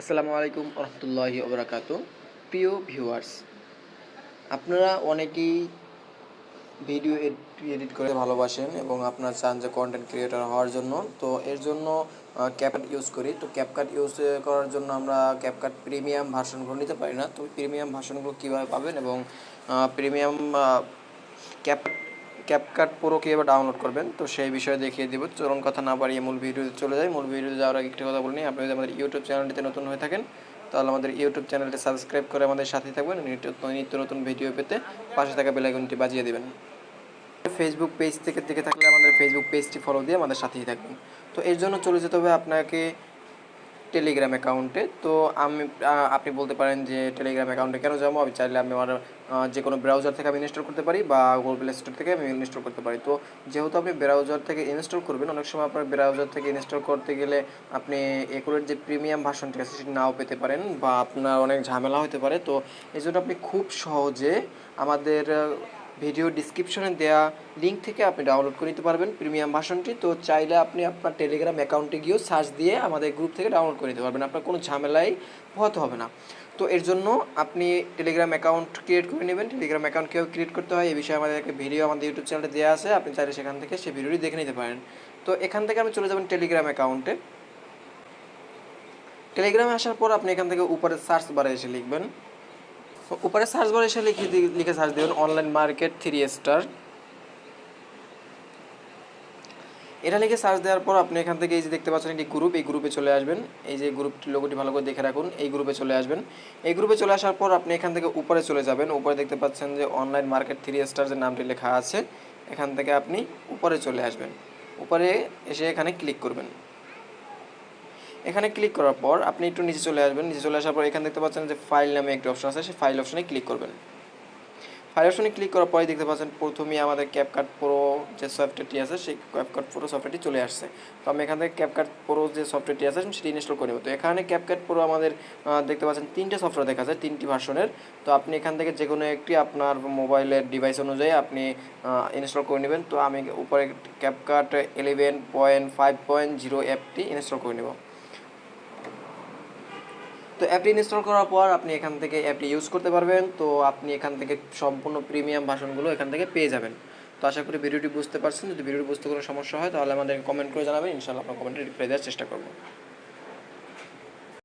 আসসালামু আলাইকুম রহমতুল্লাহি ওবরাকাত প্রিয় ভিউয়ার্স, আপনারা অনেকেই ভিডিও এডিট করে ভালোবাসেন এবং আপনারা চান যে কন্টেন্ট ক্রিয়েটার হওয়ার জন্য। তো এর জন্য ক্যাপকাট ইউজ করি। তো ক্যাপকাট ইউজ করার জন্য আমরা ক্যাপকাট প্রিমিয়াম ভার্সনগুলো নিতে পারি না। তো প্রিমিয়াম ভার্সনগুলো কীভাবে পাবেন এবং প্রিমিয়াম ক্যাপ ক্যাপকাট পুরো কীভাবে ডাউনলোড করবেন? তো সেই বিষয়ে দেখিয়ে দেবো। চলুন কথা না বাড়িয়ে মূল ভিডিওতে চলে যাই। মূল ভিডিওতে যাওয়ার আগে একটি কথা বলিনি আপনি যদি আমাদের ইউটিউব চ্যানেলটিতে নতুন হয়ে থাকেন, তাহলে আমাদের ইউটিউব চ্যানেলটি সাবস্ক্রাইব করে আমাদের সাথে থাকবেন নিত্য নতুন ভিডিও পেতে পাশে থাকা বেলাইকনটি বাজিয়ে দেবেন। ফেসবুক পেজ থেকে দেখে থাকলে আমাদের ফেসবুক পেজটি ফলো দিয়ে আমাদের সাথেই থাকবেন তো এর জন্য চলে যেতে হবে আপনাকে টেলিগ্রাম অ্যাকাউন্টে তো আমি আপনি বলতে পারেন যে টেলিগ্রাম অ্যাকাউন্টে কেন যাব? আমি চাইলে আমি আমার যে কোনো ব্রাউজার থেকে আমি ইনস্টল করতে পারি বা গুগল প্লে স্টোর থেকে আমি ইনস্টল করতে পারি। তো যেহেতু আপনি ব্রাউজার থেকে ইনস্টল করবেন, অনেক সময় আপনার ব্রাউজার থেকে ইনস্টল করতে গেলে আপনি একুরের যে প্রিমিয়াম ভার্সনটি আছে, সেটি নাও পেতে পারেন বা আপনার অনেক ঝামেলা হতে পারে। তো এই জন্য আপনি খুব সহজে আমাদের ভিডিও ডিসক্রিপশনে দেওয়া লিঙ্ক থেকে আপনি ডাউনলোড করে নিতে পারবেন। প্রিমিয়াম ভার্সনটি তো চাইলে আপনি আপনার টেলিগ্রাম অ্যাকাউন্টে গিয়েও সার্চ দিয়ে আমাদের গ্রুপ থেকে ডাউনলোড করে নিতে পারবেন। আপনার কোনো ঝামেলাই হতে হবে না। তো এর জন্য আপনি টেলিগ্রাম অ্যাকাউন্ট ক্রিয়েট করে নেবেন। টেলিগ্রাম অ্যাকাউন্ট কীভাবে ক্রিয়েট করতে হয় এই বিষয়ে আমাদের একটা ভিডিও আমাদের ইউটিউব চ্যানেলে দেওয়া আছে। আপনি চাইলে সেখান থেকে সেই ভিডিওটি দেখে নিতে পারেন। তো এখান থেকে আপনি চলে যাবেন টেলিগ্রাম অ্যাকাউন্টে টেলিগ্রামে আসার পর আপনি এখান থেকে উপরে সার্চ বারে এসে লিখবেন। উপরে সার্চ বারে এসে লিখে লিখে সার্চ দেবেন অনলাইন মার্কেট থ্রি স্টার এটা লিখে সার্চ দেওয়ার পর আপনি এখান থেকে এই যে দেখতে পাচ্ছেন একটি গ্রুপ এই গ্রুপে চলে আসবেন। এই যে গ্রুপটি লোগোটি ভালো করে দেখে রাখুন, এই গ্রুপে চলে আসবেন। এই গ্রুপে চলে আসার পর আপনি এখান থেকে উপরে চলে যাবেন। উপরে দেখতে পাচ্ছেন যে অনলাইন মার্কেট থ্রি স্টার যে নামটি লেখা আছে, এখান থেকে আপনি উপরে চলে আসবেন। উপরে এসে এখানে ক্লিক করবেন। এখানে ক্লিক করার পর আপনি একটু নিচে চলে আসবেন। নিচে চলে আসার পর এখানে দেখতে পাচ্ছেন যে ফাইল নামে একটি অপশন আছে। সেই ফাইল অপশনে ক্লিক করবেন। ফাইল অপশনে ক্লিক করার পরে দেখতে পাচ্ছেন প্রথমেই আমাদের ক্যাপকাট প্রো যে সফটওয়্যারটি আছে, সেই ক্যাপকাট প্রো সফটওয়্যারটি চলে আসছে। তো আমি এখান থেকে ক্যাপকাট প্রো যে সফটওয়্যারটি আছে, সেটি ইনস্টল করে নেব। তো এখানে ক্যাপকাট প্রো আমাদের দেখতে পাচ্ছেন তিনটে সফটওয়্যার দেখা যায়, তিনটি ভার্সনের তো আপনি এখান থেকে যে কোনো একটি আপনার মোবাইলের ডিভাইস অনুযায়ী আপনি ইনস্টল করে নেবেন। তো আমি উপরে CapCut eleven point five point zero অ্যাপটি ইনস্টল করে নেব। তো অ্যাপটি ইনস্টল করার পর আপনি এখান থেকে অ্যাপটি ইউজ করতে পারবেন। তো আপনি এখান থেকে সম্পূর্ণ প্রিমিয়াম ভাষণগুলো এখান থেকে পেয়ে যাবেন। তো আশা করি ভিডিওটি বুঝতে পারছেন। যদি ভিডিওটি বুঝতে কোনো সমস্যা হয়, তাহলে আমাদের কমেন্ট করে জানাবেন। ইনশাআল্লাহ আপনার কমেন্টে রিপ্লাই দেওয়ার চেষ্টা করব।